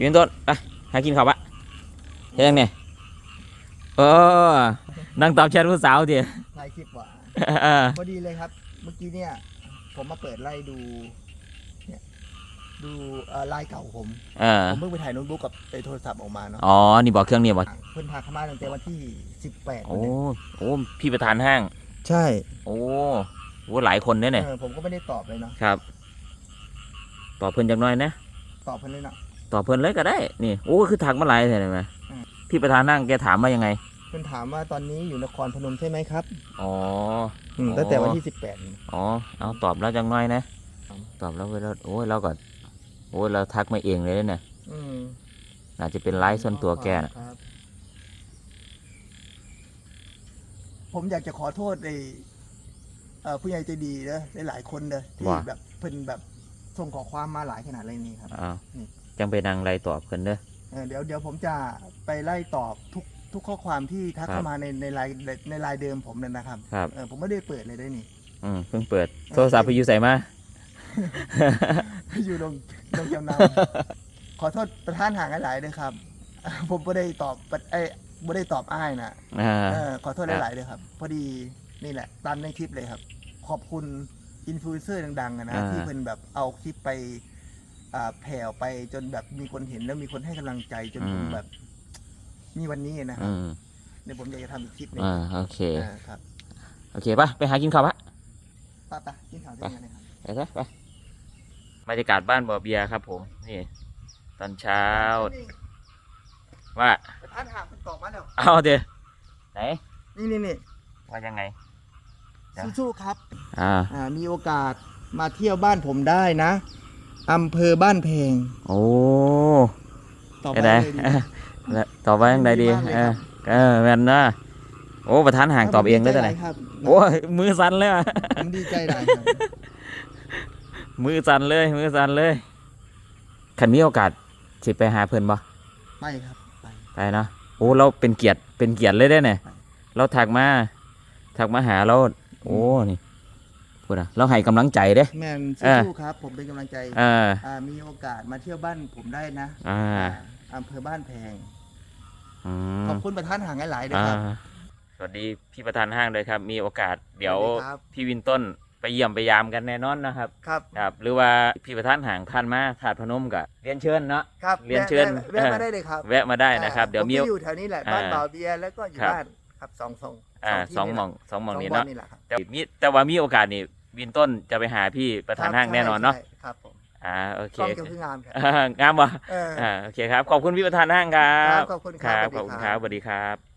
ยืนต้นไปหากินข้าวปะเฮ็ดยังเนี่ยเออนั่งตอบแชทผู้สาวดิถ่ายคลิปว่ะเออพอดีเลยครับ เมื่อกี้เนี่ย ผมมาเปิดไล่ดูเนี่ยดูเอ่อไลน์เก่าผม เออผมเพิ่งไปถ่ายโน้ตบุ๊กกับไอ้โทรศัพท์ออกมาเนาะอ๋อ นี่บอกเครื่องนี่บอกเพิ่นพาเข้ามาตั้งแต่วันที่สิบแปดโอ้โอ้พี่ประธานห้าง ใช่โอ้โหหลายคนเนี่ยเนี่ยเออผมก็ไม่ได้ตอบเลยเนาะ ครับ ตอบเพิ่นจักหน่อยนะ ตอบเพิ่นเลยเนาะ ตอบเพิ่นเลยก็ได้ นี่โอ้คือทักมาหลายใช่ไหมอืมพี่ประธานนั่งแกถามมายังไงเพิ่นถามว่าตอนนี้อยู่นครพนมใช่ไหมครับอ๋ออืมอ๋อตั้งแต่วันที่สิบแปดอ๋อเอาตอบแล้วจังหน่อยนะครับตอบแล้วไปแล้วโอ้ยเราก็โอ้ยเราทักมาเองเลยเนี่ยอืมอาจจะเป็นไลฟ์ส่วนตัวแกน่ะครับผมอยากจะขอโทษไอ้เอ่อผู้ใหญ่ใจดีนะหลายๆคนเลยที่ว่าแบบเพิ่นแบบส่งขอความมาหลายขนาดเลยนี่ครับอ้าวนี่ จังไปนั่งไล่ตอบเพิ่นเด้อ เออเดี๋ยวเดี๋ยวผมจะไปไล่ตอบทุกทุกข้อความที่ทักครับ เข้ามาในในไลน์ในไลน์เดิมผมนั่นนะครับครับ เออผมไม่ได้เปิดเลยได้นี่ อืมเพิ่งเปิดโทรศัพท์ไปอยู่ใส่มา อยู่ลงลงจำนำ ขอโทษประธานห่างหลายๆด้วยครับ ผมไม่ได้ตอบเอ้ยไม่ได้ตอบอ้ายนะอ่า เออขอโทษครับหลายๆด้วยครับ พอดีนี่แหละตามในคลิปเลยครับ ขอบคุณอินฟลูเอนเซอร์ดังๆอะนะที่เพิ่นแบบเอาคลิปไป อ่าแผ่ออกไปจนแบบมีคนเห็นแล้วมีคนให้กำลังใจจนผมแบบ มีวันนี้นะครัอืบมเดี๋ยวผมอยากจะทำอีกคลิปหนึงอ่าโอเค อ่าครับโอเคปะไปหากินข้าวปะไป้าป้ากินข้าวด้วยกันนะครับ ไปซะไปบรรยากาศบ้านบ่อเบียร์ครับ ผมนี่ตอนเช้าว่าประธานห่างมันตอบมาแล้ว เอาเดี๋ยวไหนนี่นี่นี่ว่ายังไง จ้ะ สู้ๆครับ อ่า อ่า มีโอกาสมาเที่ยวบ้านผมได้นะ อำเภอบ้านเพงโอ้ตอบยังมาไงเลยดีแล้วตอบว่ายังไงดีดีมากเลยเอครัอบ เออแม่นนะโอ้ประธานห่างตอบเองได้แต่ไหนครับโอ้ยมือสั่นเลยอะผมดีใจหลายครับมือสั่นเลยมือสั่นเลยขันมีโอกาสสิไปหาเพิ่นบ่ไปครับไปไปเนาะโอ้เราเป็นเกียรติเป็นเกียรติเลยได้เนี่ยเราถักมาถักมาหาเราโอ้นี่ พูดอะเราให้กำลังใจเด้ แมนเออสู้ๆครับ ผมเป็นกำลังใจอ่าอ่ามีโอกาสมาเที่ยวบ้านผมได้นะอ่าอ่าอำเภอบ้านแพง อืมขอบคุณประธานห่างหลายๆด้วยอ่าครับ สวัสดีพี่ประธานห้างเลยครับ มีโอกาสเดี๋ยวสวัสดีครับ พี่วินต้นไปเยี่ยมไปยามกันแน่นอนนะครับ ครับ ครับ หรือว่าพี่ประธานห่างท่านมาถาดพนมกับเรียนเชิญเนาะ ครับเรียนเชิญ แวะแวะมาได้เลยครับแวะมาได้นะครับอ่าเดี๋ยวผมมีจะอยู่แถวนี้แหละบ้านอ่าบ่าวเบียร์แล้วก็อยู่ครับ บ้านครับสองสองอ่าที่สองหมองแหละสองหมองสองนี้บ้าเนาะนนี่แหละครับ แต่มีแต่ว่ามีโอกาสนี่ วินต้นจะไปหาพี่ประธานห้างแน่นอนเนาะ ใช่ครับผมอ่าโอเค กล้องเกี่ยวคืองามครับอ่างามวะเออ อ่าโอเคครับ ขอบคุณพี่ประธานห้างครัครับบขอบคุณครับครับสวัสดีขอบคุณคครัรับบสวัสดีครับ